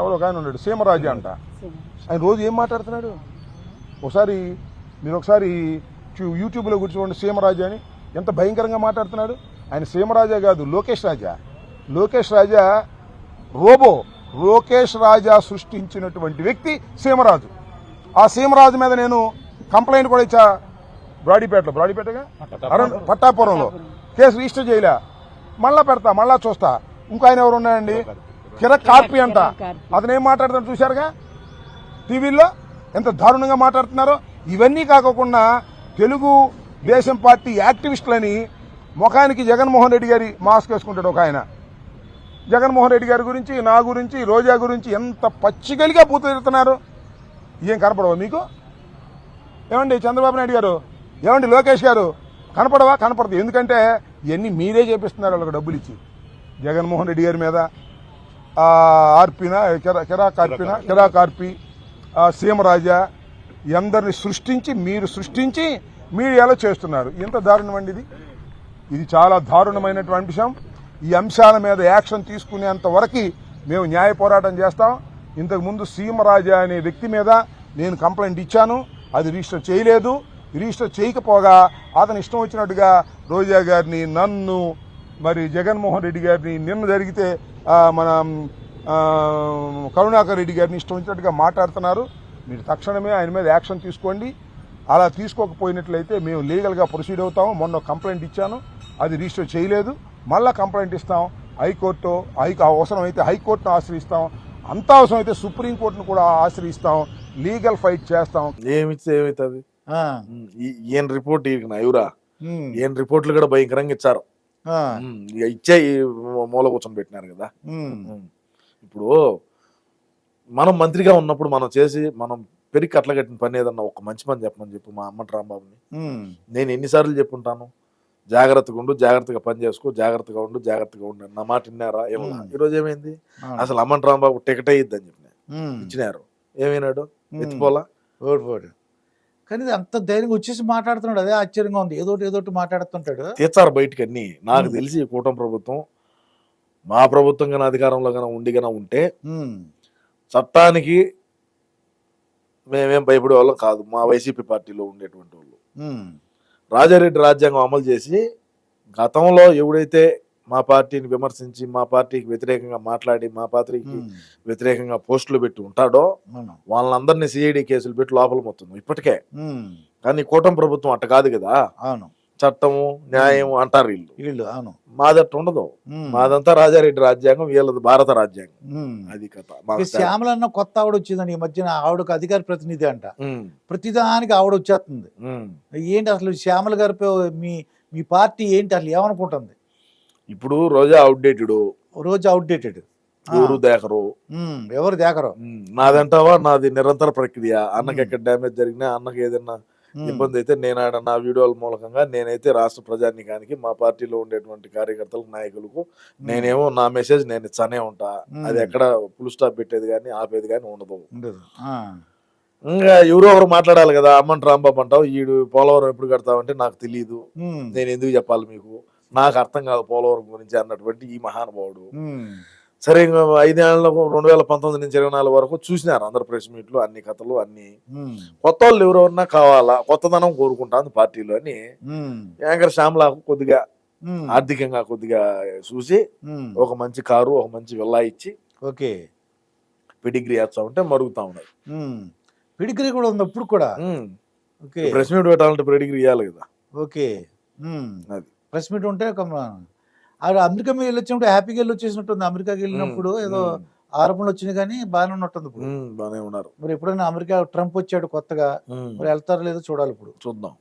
ఎవరో ఒక ఆయన ఉన్నాడు. సీమరాజు అంట. ఆయన రోజు ఏం మాట్లాడుతున్నాడు? ఒకసారి మీరు ఒకసారి యూట్యూబ్లో కూర్చోండి చూడండి సీమరాజు అని. ఎంత భయంకరంగా మాట్లాడుతున్నాడు? ఆయన సీమరాజా కాదు లోకేష్ రాజా. లోకేష్ రాజా రోబో. లోకేష్ రాజా సృష్టించినటువంటి వ్యక్తి సీమరాజు. ఆ సీమరాజు మీద నేను కంప్లైంట్ కూడా ఇచ్చా బ్రాడీపేటలో. బ్రాడీపేటగా? అరుణ్ పట్టాపురంలో. కేసు రిజిస్టర్ చేయలే. మళ్ళా పెడతా మళ్ళా చూస్తా. ఇంకో ఆయన ఎవరు ఉన్నాయండి కిరక్ కార్పి అంట అతను ఏం మాట్లాడుతాడు చూశారుగా? టీవీల్లో ఎంత దారుణంగా మాట్లాడుతున్నారో. ఇవన్నీ కాకోకుండా తెలుగు దేశం పార్టీ యాక్టివిస్టులని ముఖానికి జగన్మోహన్ రెడ్డి గారి మాస్క్ వేసుకుంటాడు ఒక ఆయన. జగన్మోహన్ రెడ్డి గారి గురించి నా గురించి రోజా గురించి ఎంత పచ్చిగలిగా పూతుతున్నారు ఏం కనపడవా మీకు? ఏమండి చంద్రబాబు నాయుడు గారు? ఏమండి లోకేష్ గారు? కనపడవా? కనపడదు. ఎందుకంటే ఇవన్నీ మీరే చేపిస్తున్నారు వాళ్ళకి డబ్బులు ఇచ్చి జగన్మోహన్ రెడ్డి గారి మీద ఆర్పిన కిరా కిరా కార్పిన కిరా కార్పి ఆ, సీమరాజా ఈ అందరిని సృష్టించి మీరు సృష్టించి మీడియాలో చేస్తున్నారు. ఎంత దారుణం అండి ఇది? ఇది చాలా దారుణమైనటువంటి అంశం ఈ అంశాల మీద యాక్షన్ తీసుకునేంత వరకు మేము న్యాయ పోరాటం చేస్తాం. ఇంతకు ముందు సీమరాజా అనే వ్యక్తి మీద నేను కంప్లైంట్ ఇచ్చాను. అది రిజిస్టర్ చేయలేదు. రిజిస్టర్ చేయకపోగా అతను ఇష్టం వచ్చినట్టుగా రోజా గారిని నన్ను మరి జగన్మోహన్ రెడ్డి గారిని నిన్న జరిగితే మన కరుణాకర్ రెడ్డి గారిని ఇష్టం వచ్చినట్టుగా మాట్లాడుతున్నారు. మీరు తక్షణమే ఆయన మీద యాక్షన్ తీసుకోండి. అలా తీసుకోకపోయినట్లయితే మేము లీగల్గా ప్రొసీడ్ అవుతాము. మొన్న కంప్లైంట్ ఇచ్చాను. అది రిజిస్టర్ చేయలేదు. మళ్ళా కంప్లైంట్ ఇస్తాం. హైకోర్టు హై అవసరం అయితే హైకోర్టును ఆశ్రయిస్తాం. అంత అవసరం అయితే సుప్రీంకోర్టును కూడా ఆశ్రయిస్తాం. లీగల్ ఫైట్ చేస్తాం. ఏమిస్తే ఏమవుతుంది ఈయన రిపోర్ట్ ఉమ్, ఈయన రిపోర్ట్లు కూడా భయంకరంగా ఇచ్చారు. ఇచ్చే మూల కూర్చొని పెట్టినారు కదా. ఇప్పుడు మనం మంత్రిగా ఉన్నప్పుడు మనం చేసి మనం పెరిగి కట్టగట్టిన పని ఏదన్నా ఒక మంచి పని చెప్పమని చెప్పు మా అమ్మటి రాంబాబుని. నేను ఎన్నిసార్లు చెప్పుంటాను? జాగ్రత్తగా ఉండు జాగ్రత్తగా పని చేసుకో జాగ్రత్తగా ఉండు జాగ్రత్తగా ఉండు. నా మాట విన్నారా? ఏమన్నా. ఈరోజు ఏమైంది. అసలు అమ్మటి రాంబాబు టికెట్ అయ్యిద్దని చెప్పిన. ఇచ్చినారు. ఏమైనాడు. ఎత్తిపోలా? ఓడి పోడు. కానీ అంత ధైర్యంగా వచ్చేసి మాట్లాడుతున్నాడు. అదే ఆశ్చర్యంగా ఉంది. ఏదోటి ఏదోటి మాట్లాడుతుంటాడు. తీర్చారు బయటికి అన్ని. నాకు. తెలిసి కూటమి ప్రభుత్వం మా ప్రభుత్వం కన్నా అధికారంలో కన్నా ఉండి కన్నా ఉంటే చట్టానికి మేమేం భయపడే వాళ్ళం కాదు. మా వైసీపీ పార్టీలో ఉండేటువంటి వాళ్ళు. రాజారెడ్డి రాజ్యాంగం అమలు చేసి గతంలో ఎవడైతే మా పార్టీని విమర్శించి మా పార్టీకి వ్యతిరేకంగా మాట్లాడి మా పార్టీకి వ్యతిరేకంగా పోస్టులు పెట్టి ఉంటాడో. వాళ్ళందరినీ సిఐడి కేసులు పెట్టి లోపల మొత్తం ఇప్పటికే. కానీ కూటమి ప్రభుత్వం అట్ట కాదు కదా. అవును. చట్టము న్యాయం అంటారు వీళ్ళు. వీళ్ళు అవును. మాదట్టు ఉండదు. మాదంతా రాజారెడ్డి రాజ్యాంగం వీళ్ళది భారత రాజ్యాంగం. అది కథ. శ్యామలన్న కొత్త ఆవిడ వచ్చిందని ఈ మధ్యన ఆవిడకు అధికార ప్రతినిధి అంట. ప్రతిదానికి ఆవిడ వచ్చేస్తుంది. ఏంటి అసలు శ్యామల గారిపై మీ మీ పార్టీ ఏంటి అసలు ఏమనుకుంటుంది? ఇప్పుడు రోజా అవుట్డేటెడ్ రోజు అవుట్డేటెడ్ ఊరు దేకరు. ఎవరు దేకరు? నాదంటావా? నాది నిరంతర ప్రక్రియ. అన్నకి. ఎక్కడ డ్యామేజ్ జరిగినా అన్నకి ఏదైనా ఇబ్బంది అయితే నేను ఆడ నా వీడియోల మూలకంగా నేనైతే రాష్ట్ర ప్రజానికానికి మా పార్టీలో ఉండేటువంటి కార్యకర్తలకు నాయకులకు నేనేమో నా మెసేజ్ నేను ఇచ్చానే ఉంటా. అది ఎక్కడ ఫుల్ స్టాప్ పెట్టేది కానీ ఆపేది కానీ ఉండదు. ఇంకా ఎవరో ఒకరు మాట్లాడాలి కదా అమ్మంట రాంబాబు అంటావు ఈడు పోలవరం ఎప్పుడు కడతావంటే నాకు తెలియదు నేను ఎందుకు చెప్పాలి మీకు? నాకు అర్థం కాదు పోలవరం గురించి అన్నటువంటి ఈ మహానుభావుడు. సరే ఇంకా ఐదేళ్ళకు రెండు వేల పంతొమ్మిది నుంచి ఇరవై నాలుగు వరకు చూసినారు అందరు ప్రెస్ మీట్లు అన్ని కథలు అన్ని. కొత్త వాళ్ళు ఎవరెవరన్నా కావాలా? కొత్తదనం కోరుకుంటాను పార్టీలో అని యాంకర్ శ్యామలకు కొద్దిగా ఆర్థికంగా కొద్దిగా చూసి ఒక మంచి కారు ఒక మంచి విల్లా ఇచ్చి ఓకే. పెడిగ్రీ వేస్తా ఉంటే మరుగుతా ఉన్నాయి. ఉమ్, పిడికిరి కూడా ఉంది ఇప్పుడు కూడా? ఓకే. ప్రెస్ మీట్ పెట్టాలంటే పెడిగ్రీ ఇవ్వాలి కదా. ఓకే. అది. ప్రెస్ మీట్ ఉంటే ఆవిడ అమెరికా మీద వెళ్ళొచ్చినప్పుడు హ్యాపీగా వెళ్ళి వచ్చేసినట్టుంది. అమెరికాకి వెళ్ళినప్పుడు ఏదో ఆరోపణలు వచ్చినాయి కానీ బాగానే ఉన్నట్టుంది ఇప్పుడు. బాగానే ఉన్నారు. మరి ఎప్పుడైనా అమెరికా ట్రంప్ వచ్చాడు కొత్తగా మరి వెళ్తారో లేదో చూడాలి ఇప్పుడు. చూద్దాం.